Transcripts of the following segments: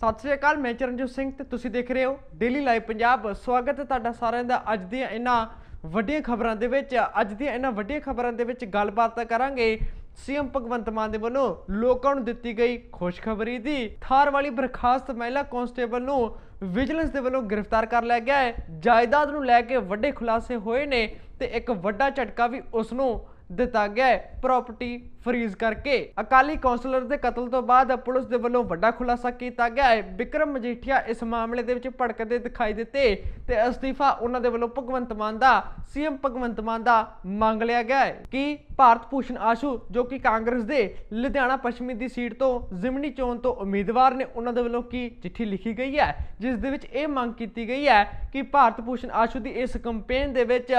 ਸਤਿ ਸ਼੍ਰੀ ਅਕਾਲ, ਮੈਂ ਚਰਨਜੀਤ ਸਿੰਘ ਤੇ ਤੁਸੀਂ ਦੇਖ ਰਹੇ ਹੋ ਡੇਲੀ ਲਾਈਵ ਪੰਜਾਬ ਸਵਾਗਤ ਹੈ ਤੁਹਾਡਾ ਸਾਰਿਆਂ ਦਾ ਅੱਜ ਦੀਆਂ ਇਹਨਾਂ ਵੱਡੀਆਂ ਖਬਰਾਂ ਦੇ ਵਿੱਚ। ਅੱਜ ਦੀਆਂ ਇਹਨਾਂ ਵੱਡੀਆਂ ਖਬਰਾਂ ਦੇ ਵਿੱਚ ਗੱਲਬਾਤ ਕਰਾਂਗੇ ਸੀਐਮ ਭਗਵੰਤ ਮਾਨ ਦੇ ਵੱਲੋਂ ਲੋਕਾਂ ਨੂੰ ਦਿੱਤੀ ਗਈ ਖੁਸ਼ਖਬਰੀ ਦੀ। ਥਾਰ ਵਾਲੀ ਬਰਖਾਸਤ ਮਹਿਲਾ ਕਾਂਸਟੇਬਲ ਨੂੰ ਵਿਜੀਲੈਂਸ ਦੇ ਵੱਲੋਂ ਗ੍ਰਿਫਤਾਰ ਕਰ ਲਿਆ ਗਿਆ ਹੈ। ਜਾਇਦਾਦ ਨੂੰ ਲੈ ਕੇ ਵੱਡੇ ਖੁਲਾਸੇ ਹੋਏ ਨੇ ਤੇ ਇੱਕ ਵੱਡਾ ਝਟਕਾ ਵੀ ਉਸ ਨੂੰ ਦਿੱਤਾ ਗਿਆ ਹੈ। ਪ੍ਰਾਪਰਟੀ ਫਰੀਜ਼ ਕਰਕੇ ਅਕਾਲੀ ਕੌਂਸਲਰ ਦੇ ਕਤਲ ਤੋਂ ਬਾਅਦ ਪੁਲਿਸ ਦੇ ਵੱਲੋਂ ਵੱਡਾ ਖੁਲਾਸਾ ਕੀਤਾ ਗਿਆ ਹੈ। ਵਿਕਰਮ ਮਜੀਠੀਆ ਇਸ ਮਾਮਲੇ ਦੇ ਵਿੱਚ ਭੜਕਦੇ ਦਿਖਾਈ ਦਿੱਤੇ ਤੇ ਅਸਤੀਫਾ ਉਹਨਾਂ ਦੇ ਵੱਲੋਂ ਭਗਵੰਤ ਮਾਨ ਦਾ, ਸੀਐਮ ਭਗਵੰਤ ਮਾਨ ਦਾ ਮੰਗ ਲਿਆ ਗਿਆ ਹੈ ਕਿ ਭਾਰਤ ਭੂਸ਼ਣ ਆਸ਼ੂ, ਜੋ ਕਿ ਕਾਂਗਰਸ ਦੇ ਲੁਧਿਆਣਾ ਪੱਛਮੀ ਦੀ ਸੀਟ ਤੋਂ ਜ਼ਿਮਨੀ ਚੋਣ ਤੋਂ ਉਮੀਦਵਾਰ ਨੇ, ਉਹਨਾਂ ਦੇ ਵੱਲੋਂ ਕੀ ਚਿੱਠੀ ਲਿਖੀ ਗਈ ਹੈ? ਜਿਸ ਦੇ ਵਿੱਚ ਇਹ ਮੰਗ ਕੀਤੀ ਗਈ ਹੈ ਕਿ ਭਾਰਤ ਭੂਸ਼ਣ ਆਸ਼ੂ ਦੀ ਇਸ ਕੈਂਪੇਨ ਦੇ ਵਿੱਚ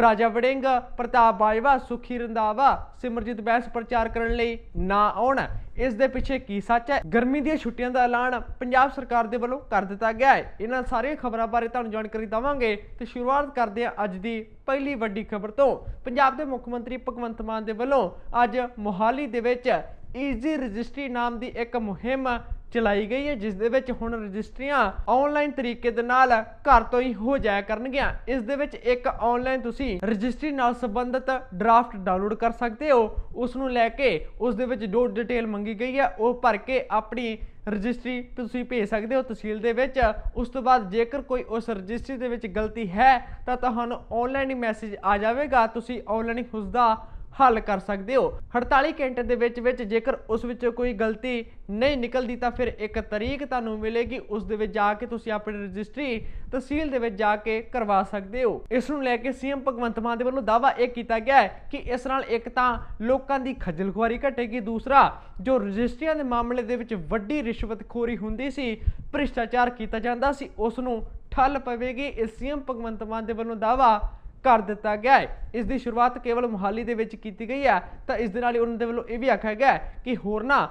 ਰਾਜਾ ਵੜਿੰਗ, ਪ੍ਰਤਾਪ ਬਾਜਵਾ, ਸੁਖੀ ਰੰਧਾਵਾ ਸਿਮਰਜੀਤ ਬੈਂਸ ਪ੍ਰਚਾਰ ਕਰਨ ਲਈ ਨਾ ਆਉਣ। ਇਸ ਦੇ ਪਿੱਛੇ ਕੀ ਸੱਚ ਹੈ? ਗਰਮੀ ਦੀਆਂ ਛੁੱਟੀਆਂ ਦਾ ਐਲਾਨ ਪੰਜਾਬ ਸਰਕਾਰ ਦੇ ਵੱਲੋਂ ਕਰ ਦਿੱਤਾ ਗਿਆ ਹੈ। ਇਹਨਾਂ ਸਾਰੀਆਂ ਖਬਰਾਂ ਬਾਰੇ ਤੁਹਾਨੂੰ ਜਾਣਕਾਰੀ ਦਵਾਂਗੇ ਤੇ ਸ਼ੁਰੂਆਤ ਕਰਦੇ ਹਾਂ ਅੱਜ ਦੀ ਪਹਿਲੀ ਵੱਡੀ ਖਬਰ ਤੋਂ। ਪੰਜਾਬ ਦੇ ਮੁੱਖ ਮੰਤਰੀ ਭਗਵੰਤ ਮਾਨ ਦੇ ਵੱਲੋਂ ਅੱਜ ਮੋਹਾਲੀ ਦੇ ਵਿੱਚ ਈਜ਼ੀ ਰਜਿਸਟਰੀ ਨਾਮ ਦੀ ਇੱਕ ਮੁਹਿੰਮ ਚਲਾਈ ਗਈ ਹੈ, ਜਿਸ ਦੇ ਵਿੱਚ ਹੁਣ ਰਜਿਸਟਰੀਆਂ ਆਨਲਾਈਨ ਤਰੀਕੇ ਦੇ ਨਾਲ ਘਰ ਤੋਂ ਹੀ ਹੋ ਜਾਇਆ ਕਰਨਗੀਆਂ। ਇਸ ਦੇ ਵਿੱਚ ਇੱਕ ਆਨਲਾਈਨ ਤੁਸੀਂ ਰਜਿਸਟਰੀ ਨਾਲ ਸੰਬੰਧਿਤ ਡਰਾਫਟ ਡਾਊਨਲੋਡ ਕਰ ਸਕਦੇ ਹੋ। ਉਸ ਨੂੰ ਲੈ ਕੇ ਉਸ ਦੇ ਵਿੱਚ ਜੋ ਡਿਟੇਲ ਮੰਗੀ ਗਈ ਹੈ, ਉਹ ਭਰ ਕੇ ਆਪਣੀ ਰਜਿਸਟਰੀ ਤੁਸੀਂ ਭੇਜ ਸਕਦੇ ਹੋ ਤਹਿਸੀਲ ਦੇ ਵਿੱਚ। ਉਸ ਤੋਂ ਬਾਅਦ ਜੇਕਰ ਕੋਈ ਉਸ ਰਜਿਸਟਰੀ ਦੇ ਵਿੱਚ ਗਲਤੀ ਹੈ, ਤਾਂ ਤੁਹਾਨੂੰ ਆਨਲਾਈਨ ਹੀ ਮੈਸੇਜ ਆ ਜਾਵੇਗਾ। ਤੁਸੀਂ ਆਨਲਾਈਨ ਹੀ ਉਸ ਦਾ ਹੱਲ ਕਰ ਸਕਦੇ ਹੋ। 48 ਘੰਟੇ ਦੇ ਵਿੱਚ ਵਿੱਚ ਜੇਕਰ ਉਸ ਵਿੱਚ ਕੋਈ ਗਲਤੀ ਨਹੀਂ ਨਿਕਲਦੀ ਤਾਂ ਫਿਰ ਇੱਕ ਤਰੀਕ ਤੁਹਾਨੂੰ ਮਿਲੇਗੀ। ਉਸ ਦੇ ਵਿੱਚ ਜਾ ਕੇ ਤੁਸੀਂ ਆਪਣੀ ਰਜਿਸਟਰੀ ਤਹਿਸੀਲ ਦੇ ਵਿੱਚ ਜਾ ਕੇ ਕਰਵਾ ਸਕਦੇ ਹੋ। ਇਸ ਨੂੰ ਲੈ ਕੇ ਸੀਐਮ ਭਗਵੰਤ ਮਾਨ ਦੇ ਵੱਲੋਂ ਦਾਵਾ ਇਹ ਕੀਤਾ ਗਿਆ ਹੈ ਕਿ ਇਸ ਨਾਲ ਇੱਕ ਤਾਂ ਲੋਕਾਂ ਦੀ ਖੱਜਲ ਖੁਆਰੀ ਘਟੇਗੀ। ਦੂਸਰਾ, ਜੋ ਰਜਿਸਟਰੀਆਂ ਦੇ ਮਾਮਲੇ ਦੇ ਵਿੱਚ ਵੱਡੀ ਰਿਸ਼ਵਤਖੋਰੀ ਹੁੰਦੀ ਸੀ, ਭ੍ਰਿਸ਼ਟਾਚਾਰ ਕੀਤਾ ਜਾਂਦਾ ਸੀ, ਉਸ ਨੂੰ ਠੱਲ ਪਵੇਗੀ। ਇਸ ਸੀਐਮ ਭਗਵੰਤ ਮਾਨ ਦੇ ਵੱਲੋਂ ਦਾਵਾ ਕਰ ਦਿੱਤਾ ਗਿਆ ਹੈ। ਇਸ ਦੀ ਸ਼ੁਰੂਆਤ ਕੇਵਲ ਮੁਹਾਲੀ ਦੇ ਵਿੱਚ ਕੀਤੀ ਗਈ ਹੈ। ਤਾਂ ਇਸ ਦੇ ਨਾਲ ਹੀ ਉਹਨਾਂ ਦੇ ਵੱਲੋਂ ਇਹ ਵੀ ਆਖਿਆ ਗਿਆ ਕਿ ਹੋਰਨਾਂ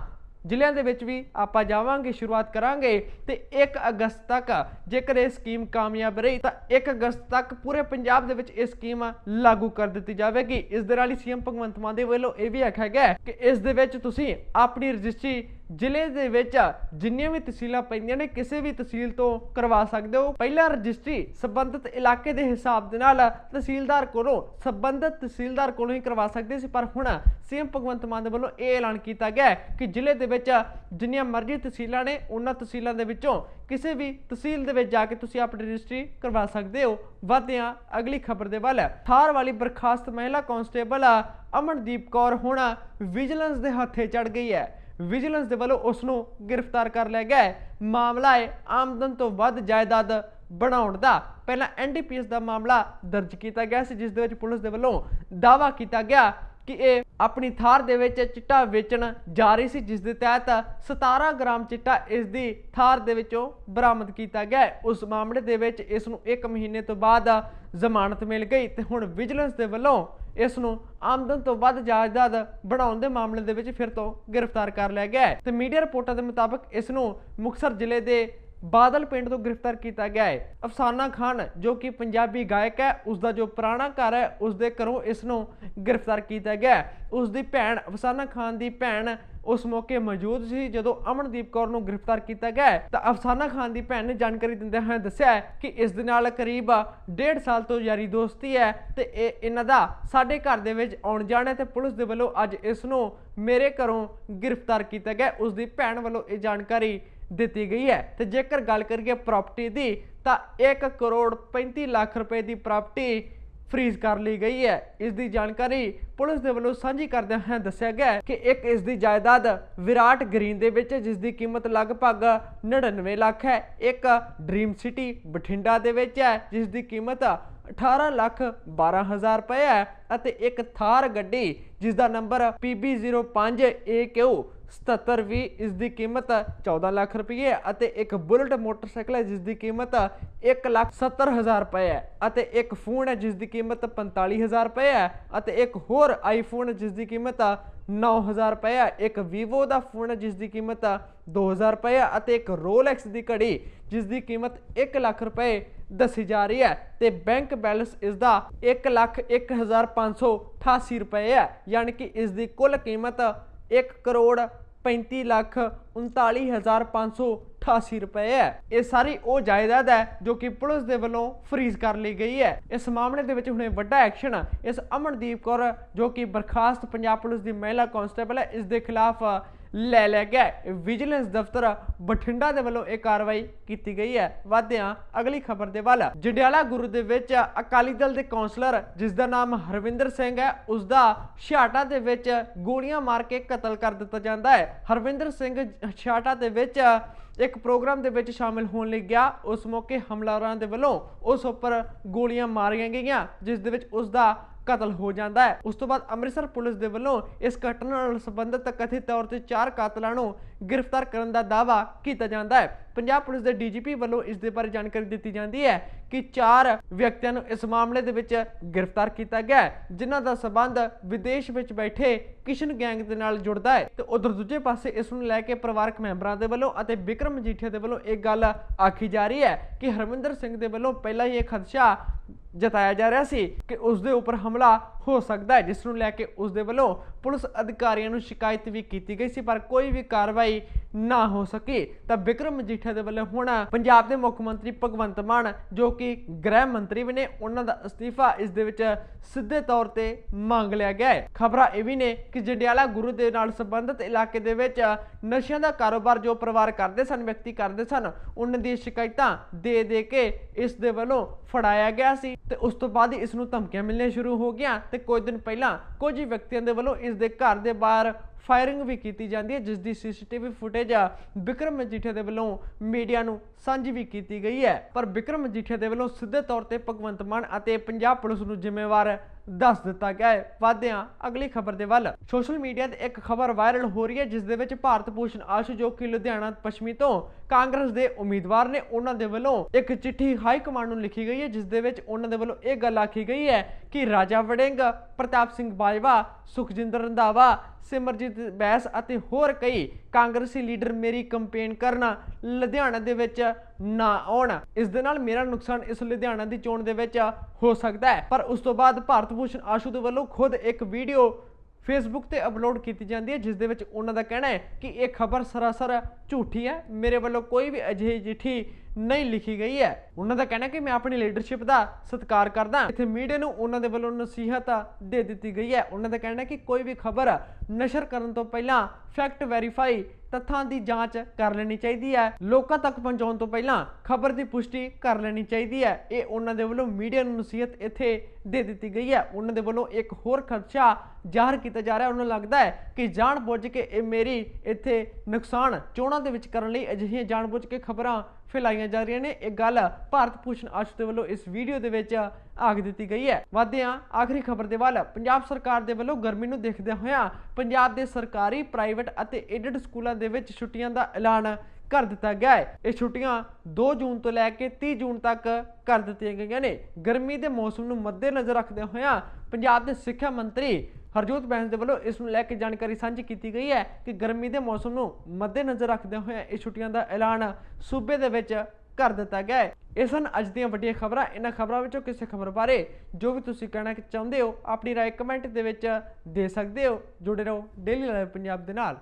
ਜ਼ਿਲ੍ਹਿਆਂ ਦੇ ਵਿੱਚ ਵੀ ਆਪਾਂ ਜਾਵਾਂਗੇ, ਸ਼ੁਰੂਆਤ ਕਰਾਂਗੇ ਤੇ 1 ਅਗਸਤ ਤੱਕ ਜੇਕਰ ਇਹ ਸਕੀਮ ਕਾਮਯਾਬ ਰਹੀ ਤਾਂ 1 ਅਗਸਤ ਤੱਕ ਪੂਰੇ ਪੰਜਾਬ ਦੇ ਵਿੱਚ ਇਹ ਸਕੀਮ ਲਾਗੂ ਕਰ ਦਿੱਤੀ ਜਾਵੇਗੀ। ਇਸ ਦੇ ਨਾਲ ਹੀ ਸੀਐਮ ਭਗਵੰਤ ਮਾਨ ਦੇ ਵੱਲੋਂ ਇਹ ਵੀ ਆਖਿਆ ਗਿਆ ਕਿ ਇਸ ਦੇ ਵਿੱਚ ਤੁਸੀਂ ਆਪਣੀ ਰਜਿਸਟਰੀ ਜ਼ਿਲ੍ਹੇ ਦੇ ਵਿੱਚ ਜਿੰਨੀਆਂ ਵੀ ਤਹਿਸੀਲਾਂ ਪੈਂਦੀਆਂ ਨੇ, ਕਿਸੇ ਵੀ ਤਹਿਸੀਲ ਤੋਂ ਕਰਵਾ ਸਕਦੇ ਹੋ। ਪਹਿਲਾਂ ਰਜਿਸਟਰੀ ਸੰਬੰਧਿਤ ਇਲਾਕੇ ਦੇ ਹਿਸਾਬ ਦੇ ਨਾਲ ਤਹਿਸੀਲਦਾਰ ਕੋਲੋਂ ਸੰਬੰਧਿਤ ਤਹਿਸੀਲਦਾਰ ਕੋਲੋਂ ਹੀ ਕਰਵਾ ਸਕਦੇ ਸੀ। ਪਰ ਹੁਣ ਸੀਐਮ ਭਗਵੰਤ ਮਾਨ ਦੇ ਵੱਲੋਂ ਇਹ ਐਲਾਨ ਕੀਤਾ ਗਿਆ ਕਿ ਜ਼ਿਲ੍ਹੇ ਦੇ ਵਿੱਚ ਜਿੰਨੀਆਂ ਮਰਜ਼ੀ ਤਹਿਸੀਲਾਂ ਨੇ, ਉਹਨਾਂ ਤਹਿਸੀਲਾਂ ਦੇ ਵਿੱਚੋਂ ਕਿਸੇ ਵੀ ਤਹਿਸੀਲ ਦੇ ਵਿੱਚ ਜਾ ਕੇ ਤੁਸੀਂ ਆਪਣੀ ਰਜਿਸਟਰੀ ਕਰਵਾ ਸਕਦੇ ਹੋ। ਵਧਦੇ ਹਾਂ ਅਗਲੀ ਖਬਰ ਦੇ ਵੱਲ ਥਾਰ ਵਾਲੀ ਬਰਖਾਸਤ ਮਹਿਲਾ ਕਾਂਸਟੇਬਲ ਅਮਨਦੀਪ ਕੌਰ ਹੁਣ ਵਿਜੀਲੈਂਸ ਦੇ ਹੱਥੇ ਚੜ ਗਈ ਹੈ। ਵਿਜੀਲੈਂਸ ਦੇ ਵੱਲੋਂ ਉਸ ਨੂੰ ਗ੍ਰਿਫਤਾਰ ਕਰ ਲਿਆ ਗਿਆ ਹੈ ਮਾਮਲਾ ਹੈ ਆਮਦਨ ਤੋਂ ਵੱਧ ਜਾਇਦਾਦ ਬਣਾਉਣ ਦਾ ਪਹਿਲਾਂ ਐਨਡੀਪੀਐਸ ਦਾ ਮਾਮਲਾ ਦਰਜ ਕੀਤਾ ਗਿਆ ਸੀ, ਜਿਸ ਦੇ ਵਿੱਚ ਪੁਲਿਸ ਦੇ ਵੱਲੋਂ ਦਾਵਾ ਕੀਤਾ ਗਿਆ ਕਿ ਇਹ ਆਪਣੀ ਥਾਰ ਦੇ ਵਿੱਚ ਚਿੱਟਾ ਵੇਚਣ ਜਾ ਰਹੀ ਸੀ, ਜਿਸ ਦੇ ਤਹਿਤ 17 ਗ੍ਰਾਮ ਚਿੱਟਾ ਇਸ ਦੀ ਥਾਰ ਦੇ ਵਿੱਚੋਂ ਬਰਾਮਦ ਕੀਤਾ ਗਿਆ ਹੈ। ਉਸ ਮਾਮਲੇ ਦੇ ਵਿੱਚ ਇਸ ਨੂੰ 1 ਮਹੀਨੇ ਤੋਂ ਬਾਅਦ ਜ਼ਮਾਨਤ ਮਿਲ ਗਈ ਤੇ ਹੁਣ ਵਿਜੀਲੈਂਸ ਦੇ ਵੱਲੋਂ ਇਸ ਨੂੰ ਆਮਦਨ ਤੋਂ ਵੱਧ ਜਾਇਦਾਦ ਬਣਾਉਣ ਦੇ ਮਾਮਲੇ ਦੇ ਵਿੱਚ ਫਿਰ ਤੋਂ ਗ੍ਰਿਫਤਾਰ ਕਰ ਲਿਆ ਗਿਆ ਹੈ ਤੇ ਮੀਡੀਆ ਰਿਪੋਰਟਾਂ ਦੇ ਮੁਤਾਬਕ ਇਸ ਨੂੰ ਮੁਕਸਰ ਜ਼ਿਲ੍ਹੇ ਦੇ ਬਾਦਲ ਪਿੰਡ ਤੋਂ ਗ੍ਰਿਫਤਾਰ ਕੀਤਾ ਗਿਆ ਹੈ ਅਫਸਾਨਾ ਖਾਨ, ਜੋ ਕਿ ਪੰਜਾਬੀ ਗਾਇਕ ਹੈ ਉਸ ਦਾ ਜੋ ਪੁਰਾਣਾ ਘਰ ਹੈ ਉਸ ਦੇ ਘਰੋਂ ਇਸ ਨੂੰ ਗ੍ਰਿਫਤਾਰ ਕੀਤਾ ਗਿਆ ਹੈ। ਉਸ ਦੀ ਭੈਣ, ਅਫਸਾਨਾ ਖਾਨ ਦੀ ਭੈਣ ਉਸ ਮੌਕੇ ਮੌਜੂਦ ਸੀ, ਜਦੋਂ ਅਮਨਦੀਪ ਕੌਰ ਨੂੰ ਗ੍ਰਿਫਤਾਰ ਕੀਤਾ ਗਿਆ, ਤਾਂ ਅਫਸਾਨਾ ਖਾਨ ਦੀ ਭੈਣ ਨੇ ਜਾਣਕਾਰੀ ਦਿੰਦਿਆਂ ਹੋਇਆਂ ਦੱਸਿਆ ਕਿ ਇਸ ਦੇ ਨਾਲ ਕਰੀਬ 1.5 ਸਾਲ ਤੋਂ ਯਾਰੀ ਦੋਸਤੀ ਹੈ ਤੇ ਇਹ ਇਹਨਾਂ ਦਾ ਸਾਡੇ ਘਰ ਦੇ ਵਿੱਚ ਆਉਣ ਜਾਣ ਹੈ ਤੇ ਪੁਲਿਸ ਦੇ ਵੱਲੋਂ ਅੱਜ ਇਸ ਨੂੰ ਮੇਰੇ ਘਰੋਂ ਗ੍ਰਿਫਤਾਰ ਕੀਤਾ ਗਿਆ ਹੈ। ਉਸ ਦੀ ਭੈਣ ਵੱਲੋਂ ਇਹ ਜਾਣਕਾਰੀ ਦਿੱਤੀ ਗਈ ਹੈ ਤੇ ਜੇਕਰ ਗੱਲ ਕਰੀਏ ਪ੍ਰਾਪਰਟੀ ਦੀ, ਤਾਂ 1 ਕਰੋੜ 35 ਲੱਖ ਰੁਪਏ ਦੀ ਪ੍ਰਾਪਰਟੀ ਫ੍ਰੀਜ਼ ਕਰ ਲਈ ਗਈ ਹੈ। ਇਸ ਦੀ ਜਾਣਕਾਰੀ ਪੁਲਿਸ ਦੇ ਵੱਲੋਂ ਸਾਂਝੀ ਕਰਦਿਆਂ ਹੋਇਆਂ ਦੱਸਿਆ ਗਿਆ ਕਿ ਇੱਕ ਇਸ ਦੀ ਜਾਇਦਾਦ ਵਿਰਾਟ ਗ੍ਰੀਨ ਦੇ ਵਿੱਚ ਹੈ, ਜਿਸ ਦੀ ਕੀਮਤ ਲਗਭਗ 99 ਲੱਖ ਹੈ। ਇੱਕ ਡ੍ਰੀਮ ਸਿਟੀ ਬਠਿੰਡਾ ਦੇ ਵਿੱਚ ਹੈ ਜਿਸ ਦੀ ਕੀਮਤ 18 ਲੱਖ 12 ਹਜ਼ਾਰ ਰੁਪਏ ਹੈ ਅਤੇ ਇੱਕ ਥਾਰ ਗੱਡੀ ਜਿਸ ਦਾ ਨੰਬਰ PB05AQ 7720 ਇਸ ਦੀ ਕੀਮਤ 14 ਲੱਖ ਰੁਪਏ ਹੈ ਅਤੇ ਇੱਕ ਬੁਲਟ ਮੋਟਰਸਾਈਕਲ ਹੈ ਜਿਸ ਦੀ ਕੀਮਤ 1 ਲੱਖ 70 ਹਜ਼ਾਰ ਰੁਪਏ ਹੈ ਅਤੇ ਇੱਕ ਫੋਨ ਹੈ ਜਿਸ ਦੀ ਕੀਮਤ 45000 ਰੁਪਏ ਹੈ ਅਤੇ ਇੱਕ ਹੋਰ ਆਈਫੋਨ ਹੈ ਜਿਸ ਦੀ ਕੀਮਤ 9000 ਰੁਪਏ ਹੈ। ਇੱਕ ਵੀਵੋ ਦਾ ਫੋਨ ਹੈ ਜਿਸ ਦੀ ਕੀਮਤ 2000 ਰੁਪਏ ਹੈ ਅਤੇ ਇੱਕ ਰੋਲੈਕਸ ਦੀ ਘੜੀ ਜਿਸ ਦੀ ਕੀਮਤ 1 ਲੱਖ ਰੁਪਏ ਦੱਸੀ ਜਾ ਰਹੀ ਹੈ ਤੇ ਬੈਂਕ ਬੈਲੈਂਸ ਇਸ ਦਾ 1 ਲੱਖ 1588 ਰੁਪਏ ਹੈ, ਯਾਨੀ ਕਿ ਇਸ ਦੀ ਕੁੱਲ ਕੀਮਤ 1 ਕਰੋੜ 35 ਲੱਖ 39588 ਰੁਪਏ ਹੈ। ਇਹ ਸਾਰੀ ਉਹ ਜਾਇਦਾਦ ਹੈ ਜੋ ਕਿ ਪੁਲਿਸ ਦੇ ਵੱਲੋਂ ਫਰੀਜ਼ ਕਰ ਲਈ ਗਈ ਹੈ। ਇਸ ਮਾਮਲੇ ਦੇ ਵਿੱਚ ਹੁਣੇ ਵੱਡਾ ਐਕਸ਼ਨ ਇਸ ਅਮਨਦੀਪ ਕੌਰ ਜੋ ਕਿ ਬਰਖਾਸਤ ਪੰਜਾਬ ਪੁਲਿਸ ਦੀ ਮਹਿਲਾ ਕਾਂਸਟੇਬਲ ਹੈ, ਇਸ ਦੇ ਖਿਲਾਫ ਲੈ ਲਿਆ ਗਿਆ ਵਿਜੀਲੈਂਸ ਦਫ਼ਤਰ ਬਠਿੰਡਾ ਦੇ ਵੱਲੋਂ ਇਹ ਕਾਰਵਾਈ ਕੀਤੀ ਗਈ ਹੈ। ਵਾਧਿਆਂ ਅਗਲੀ ਖਬਰ ਦੇ ਵੱਲ। ਜੰਡਿਆਲਾ ਗੁਰੂ ਦੇ ਵਿੱਚ ਅਕਾਲੀ ਦਲ ਦੇ ਕਾਉਂਸਲਰ ਜਿਸ ਦਾ ਨਾਮ ਹਰਵਿੰਦਰ ਸਿੰਘ ਹੈ, ਉਸ ਦਾ ਛਾਟਾ ਦੇ ਵਿੱਚ ਗੋਲੀਆਂ ਮਾਰ ਕੇ ਕਤਲ ਕਰ ਦਿੱਤਾ ਜਾਂਦਾ ਹੈ। ਹਰਵਿੰਦਰ ਸਿੰਘ ਛਾਟਾ ਦੇ ਵਿੱਚ ਇੱਕ ਪ੍ਰੋਗਰਾਮ ਦੇ ਵਿੱਚ ਸ਼ਾਮਿਲ ਹੋਣ ਲਈ ਗਿਆ। ਉਸ ਮੌਕੇ ਹਮਲਾਵਰਾਂ ਦੇ ਵੱਲੋਂ ਉਸ ਉੱਪਰ ਗੋਲੀਆਂ ਮਾਰੀਆਂ ਗਈਆਂ, ਜਿਸ ਦੇ ਵਿੱਚ ਉਸ ਦਾ ਕਤਲ ਹੋ ਜਾਂਦਾ ਹੈ। ਉਸ ਤੋਂ ਬਾਅਦ ਅੰਮ੍ਰਿਤਸਰ ਪੁਲਿਸ ਦੇ ਵੱਲੋਂ ਇਸ ਘਟਨਾ ਨਾਲ ਸੰਬੰਧਿਤ ਕਥਿਤ ਤੌਰ ਤੇ ਚਾਰ ਕਾਤਲਾਂ ਨੂੰ ਗ੍ਰਿਫਤਾਰ ਕਰਨ ਦਾ ਦਾਅਵਾ ਕੀਤਾ ਜਾਂਦਾ ਹੈ। ਪੰਜਾਬ ਪੁਲਿਸ ਦੇ ਡੀਜੀਪੀ ਵੱਲੋਂ ਇਸ ਦੇ ਬਾਰੇ ਜਾਣਕਾਰੀ ਦਿੱਤੀ ਜਾਂਦੀ ਹੈ ਕਿ ਚਾਰ ਵਿਅਕਤੀਆਂ ਨੂੰ ਇਸ ਮਾਮਲੇ ਦੇ ਵਿੱਚ ਗ੍ਰਿਫਤਾਰ ਕੀਤਾ ਗਿਆ ਜਿਨ੍ਹਾਂ ਦਾ ਸਬੰਧ ਵਿਦੇਸ਼ ਵਿੱਚ ਬੈਠੇ ਕਿਸ਼ਨ ਗੈਂਗ ਦੇ ਨਾਲ ਜੁੜਦਾ ਹੈ ਤੇ ਉਧਰ ਦੂਜੇ ਪਾਸੇ ਇਸ ਨੂੰ ਲੈ ਕੇ ਪਰਿਵਾਰਕ ਮੈਂਬਰਾਂ ਦੇ ਵੱਲੋਂ ਅਤੇ ਵਿਕਰਮ ਮਜੀਠੀਆ ਦੇ ਵੱਲੋਂ ਇਹ ਗੱਲ ਆਖੀ ਜਾ ਰਹੀ ਹੈ ਕਿ ਹਰਮਿੰਦਰ ਸਿੰਘ ਦੇ ਵੱਲੋਂ ਪਹਿਲਾਂ ਹੀ ਇਹ ਖਦਸ਼ਾ ਜਤਾਇਆ ਜਾ ਰਿਹਾ ਸੀ ਕਿ ਉਸ ਦੇ ਉੱਪਰ ਹਮਲਾ ਹੋ ਸਕਦਾ ਹੈ, ਜਿਸ ਨੂੰ ਲੈ ਕੇ ਉਸ ਦੇ ਵੱਲੋਂ ਪੁਲਿਸ ਅਧਿਕਾਰੀਆਂ ਨੂੰ ਸ਼ਿਕਾਇਤ ਵੀ ਕੀਤੀ ਗਈ ਸੀ, ਪਰ ਕੋਈ ਵੀ ਕਾਰਵਾਈ ਨਾ ਹੋ ਸਕੀ। ਤਾਂ ਵਿਕਰਮ ਮਜੀਠੀਆ ਦੇ ਵੱਲੋਂ ਹੁਣ ਪੰਜਾਬ ਦੇ ਮੁੱਖ ਮੰਤਰੀ ਭਗਵੰਤ ਮਾਨ, ਜੋ ਕਿ ਗ੍ਰਹਿ ਮੰਤਰੀ ਵੀ ਨੇ, ਉਹਨਾਂ ਦਾ ਅਸਤੀਫਾ ਇਸ ਦੇ ਵਿੱਚ ਸਿੱਧੇ ਤੌਰ ਤੇ ਮੰਗ ਲਿਆ ਗਿਆ ਹੈ। ਖਬਰਾਂ ਇਹ ਵੀ ਨੇ ਕਿ ਜੰਡਿਆਲਾ ਗੁਰੂ ਦੇ ਨਾਲ ਸੰਬੰਧਿਤ ਇਲਾਕੇ ਦੇ ਵਿੱਚ ਨਸ਼ਿਆਂ ਦਾ ਕਾਰੋਬਾਰ ਜੋ ਪਰਿਵਾਰ ਕਰਦੇ ਸਨ, ਵਿਅਕਤੀ ਕਰਦੇ ਸਨ, ਉਹਨਾਂ ਦੀ ਸ਼ਿਕਾਇਤਾਂ ਦੇ ਦੇ ਕੇ ਇਸ ਦੇ ਵੱਲੋਂ ਫੜਾਇਆ ਗਿਆ ਸੀ। ਤੇ ਉਸ ਤੋਂ ਬਾਅਦ ਹੀ ਇਸ ਨੂੰ ਧਮਕੀਆਂ ਮਿਲਣੀਆਂ ਸ਼ੁਰੂ ਹੋ ਗਈਆਂ। ਤੇ ਕੁਝ ਦਿਨ ਪਹਿਲਾਂ ਕੁਝ ਹੀ ਵਿਅਕਤੀਆਂ ਦੇ ਵੱਲੋਂ ਇਸ ਦੇ ਘਰ ਦੇ ਬਾਹਰ ਫਾਇਰਿੰਗ ਵੀ ਕੀਤੀ ਜਾਂਦੀ ਹੈ, ਜਿਸ ਦੀ ਸੀਸੀਟੀਵੀ ਫੁਟੇਜ ਵਿਕਰਮ ਮਜੀਠੀਆ ਦੇ ਵੱਲੋਂ ਮੀਡੀਆ ਨੂੰ ਸਾਂਝੀ ਵੀ ਕੀਤੀ ਗਈ ਹੈ। ਪਰ ਵਿਕਰਮ ਮਜੀਠੀਆ ਦੇ ਵੱਲੋਂ ਸਿੱਧੇ ਤੌਰ ਤੇ ਭਗਵੰਤ ਮਾਨ ਅਤੇ ਪੰਜਾਬ ਪੁਲਿਸ ਨੂੰ ਜ਼ਿੰਮੇਵਾਰ ਦੱਸ ਦਿੱਤਾ ਗਿਆ ਹੈ। ਵਾਧਿਆਂ, ਅਗਲੀ ਖਬਰ ਦੇ ਵੱਲ। ਸੋਸ਼ਲ ਮੀਡੀਆ ਤੇ ਇੱਕ ਖਬਰ ਵਾਇਰਲ ਹੋ ਰਹੀ ਹੈ, ਜਿਸ ਦੇ ਵਿੱਚ ਭਾਰਤ ਭੂਸ਼ਣ ਆਸ਼ੂ, ਜੋ ਕਿ ਲੁਧਿਆਣਾ ਪੱਛਮੀ ਤੋਂ ਕਾਂਗਰਸ ਦੇ ਉਮੀਦਵਾਰ ਨੇ, ਉਹਨਾਂ ਦੇ ਵੱਲੋਂ ਇੱਕ ਚਿੱਠੀ ਹਾਈ ਕਮਾਂਡ ਨੂੰ ਲਿਖੀ ਗਈ ਹੈ, ਜਿਸ ਦੇ ਵਿੱਚ ਉਹਨਾਂ ਦੇ ਵੱਲੋਂ ਇਹ ਗੱਲ ਆਖੀ ਗਈ ਹੈ ਕਿ ਰਾਜਾ ਵੜਿੰਗ, ਪ੍ਰਤਾਪ ਸਿੰਘ ਬਾਜਵਾ, ਸੁਖਜਿੰਦਰ ਰੰਧਾਵਾ ਸਿਮਰਜੀਤ ਬੈਸ ਅਤੇ ਹੋਰ ਕਈ ਕਾਂਗਰਸੀ ਲੀਡਰ ਮੇਰੀ ਕੰਪੇਨ ਕਰਨਾ ਲੁਧਿਆਣਾ ਦੇ ਵਿੱਚ ਨਾ ਆਉਣ। ਇਸ ਦੇ ਨਾਲ ਮੇਰਾ ਨੁਕਸਾਨ ਇਸ ਲੁਧਿਆਣਾ ਦੀ ਚੋਣ ਦੇ ਵਿੱਚ ਹੋ ਸਕਦਾ ਹੈ। ਪਰ ਉਸ ਤੋਂ ਬਾਅਦ ਭਾਰਤ ਭੂਸ਼ਣ ਆਸ਼ੂ ਦੇ ਵੱਲੋਂ ਖੁਦ ਇੱਕ ਵੀਡੀਓ ਫੇਸਬੁੱਕ ਤੇ ਅਪਲੋਡ ਕੀਤੀ ਜਾਂਦੀ ਹੈ, ਜਿਸ ਦੇ ਵਿੱਚ ਉਹਨਾਂ ਦਾ ਕਹਿਣਾ ਹੈ ਕਿ ਇਹ ਖਬਰ ਸਰਾਸਰ ਝੂਠੀ ਹੈ। ਮੇਰੇ ਵੱਲੋਂ ਕੋਈ ਵੀ ਅਜਿਹੀ ਜਿੱਠੀ ਨਹੀਂ ਲਿਖੀ ਗਈ ਹੈ। ਉਹਨਾਂ ਦਾ ਕਹਿਣਾ ਕਿ ਮੈਂ ਆਪਣੀ ਲੀਡਰਸ਼ਿਪ ਦਾ ਸਤਿਕਾਰ ਕਰਦਾ ਇੱਥੇ ਮੀਡੀਆ ਨੂੰ ਉਹਨਾਂ ਦੇ ਵੱਲੋਂ ਨਸੀਹਤ ਦੇ ਦਿੱਤੀ ਗਈ ਹੈ। ਉਹਨਾਂ ਦਾ ਕਹਿਣਾ ਕਿ ਕੋਈ ਵੀ ਖਬਰ ਨਸ਼ਰ ਕਰਨ ਤੋਂ ਪਹਿਲਾਂ ਫੈਕਟ ਵੈਰੀਫਾਈ ਤੱਥਾਂ ਦੀ ਜਾਂਚ ਕਰ ਲੈਣੀ ਚਾਹੀਦੀ ਹੈ। ਲੋਕਾਂ ਤੱਕ ਪਹੁੰਚਾਉਣ ਤੋਂ ਪਹਿਲਾਂ ਖਬਰ ਦੀ ਪੁਸ਼ਟੀ ਕਰ ਲੈਣੀ ਚਾਹੀਦੀ ਹੈ। ਇਹ ਉਹਨਾਂ ਦੇ ਵੱਲੋਂ ਮੀਡੀਆ ਨੂੰ ਨਸੀਹਤ ਇੱਥੇ ਦੇ ਦਿੱਤੀ ਗਈ ਹੈ। ਉਹਨਾਂ ਦੇ ਵੱਲੋਂ ਇੱਕ ਹੋਰ ਖਦਸ਼ਾ ਜ਼ਾਹਰ ਕੀਤਾ ਜਾ ਰਿਹਾ ਉਹਨਾਂ ਨੂੰ ਲੱਗਦਾ ਹੈ ਕਿ ਜਾਣ ਬੁੱਝ ਕੇ ਇਹ ਮੇਰੀ ਇੱਥੇ ਨੁਕਸਾਨ ਚੋਣਾਂ ਦੇ ਵਿੱਚ ਕਰਨ ਲਈ ਅਜਿਹੀਆਂ ਜਾਣ ਬੁੱਝ ਕੇ ਖਬਰਾਂ ਫੈਲਾਈਆਂ ਜਾ ਰਹੀਆਂ ਨੇ। ਇਹ ਗੱਲ ਭਾਰਤ ਭੂਸ਼ਣ ਆਸ਼ੂ ਦੇ ਵੱਲੋਂ ਇਸ ਵੀਡੀਓ ਦੇ ਵਿੱਚ ਆਖ ਦਿੱਤੀ ਗਈ ਹੈ। ਵਾਧਿਆਂ ਆਖਰੀ ਖਬਰ ਦੇ ਵੱਲ ਪੰਜਾਬ ਸਰਕਾਰ ਦੇ ਵੱਲੋਂ ਗਰਮੀ ਨੂੰ ਦੇਖਦਿਆਂ ਹੋਇਆ ਪੰਜਾਬ ਦੇ ਸਰਕਾਰੀ, ਪ੍ਰਾਈਵੇਟ ਅਤੇ ਏਡਡ ਸਕੂਲਾਂ ਦੇ ਵਿੱਚ ਛੁੱਟੀਆਂ ਦਾ ਐਲਾਨ ਕਰ ਦਿੱਤਾ ਗਿਆ ਹੈ। ਇਹ ਛੁੱਟੀਆਂ 2 ਜੂਨ ਤੋਂ ਲੈ ਕੇ 30 ਜੂਨ ਤੱਕ ਕਰ ਦਿੱਤੀਆਂ ਗਈਆਂ ਨੇ। ਗਰਮੀ ਦੇ ਮੌਸਮ ਨੂੰ ਮੱਦੇਨਜ਼ਰ ਰੱਖਦਿਆਂ ਹੋਇਆਂ ਪੰਜਾਬ ਦੇ ਸਿੱਖਿਆ ਮੰਤਰੀ ਹਰਜੋਤ ਬੈਂਸ ਦੇ ਵੱਲੋਂ ਇਸ ਨੂੰ ਲੈ ਕੇ ਜਾਣਕਾਰੀ ਸਾਂਝੀ ਕੀਤੀ ਗਈ ਹੈ ਕਿ ਗਰਮੀ ਦੇ ਮੌਸਮ ਨੂੰ ਮੱਦੇਨਜ਼ਰ ਰੱਖਦਿਆਂ ਹੋਇਆਂ ਇਹ ਛੁੱਟੀਆਂ ਦਾ ਐਲਾਨ ਸੂਬੇ ਦੇ ਵਿੱਚ ਕਰ ਦਿੱਤਾ ਗਿਆ ਹੈ। ਇਹ ਸਨ ਅੱਜ ਦੀਆਂ ਵੱਡੀਆਂ ਖਬਰਾਂ। ਇਹਨਾਂ ਖਬਰਾਂ ਵਿੱਚੋਂ ਕਿਸੇ ਖਬਰ ਬਾਰੇ ਜੋ ਵੀ ਤੁਸੀਂ ਕਹਿਣਾ ਚਾਹੁੰਦੇ ਹੋ, ਆਪਣੀ ਰਾਏ ਕਮੈਂਟ ਦੇ ਵਿੱਚ ਦੇ ਸਕਦੇ ਹੋ। ਜੁੜੇ ਰਹੋ ਡੇਲੀ ਲਾਈਵ ਪੰਜਾਬ ਦੇ ਨਾਲ।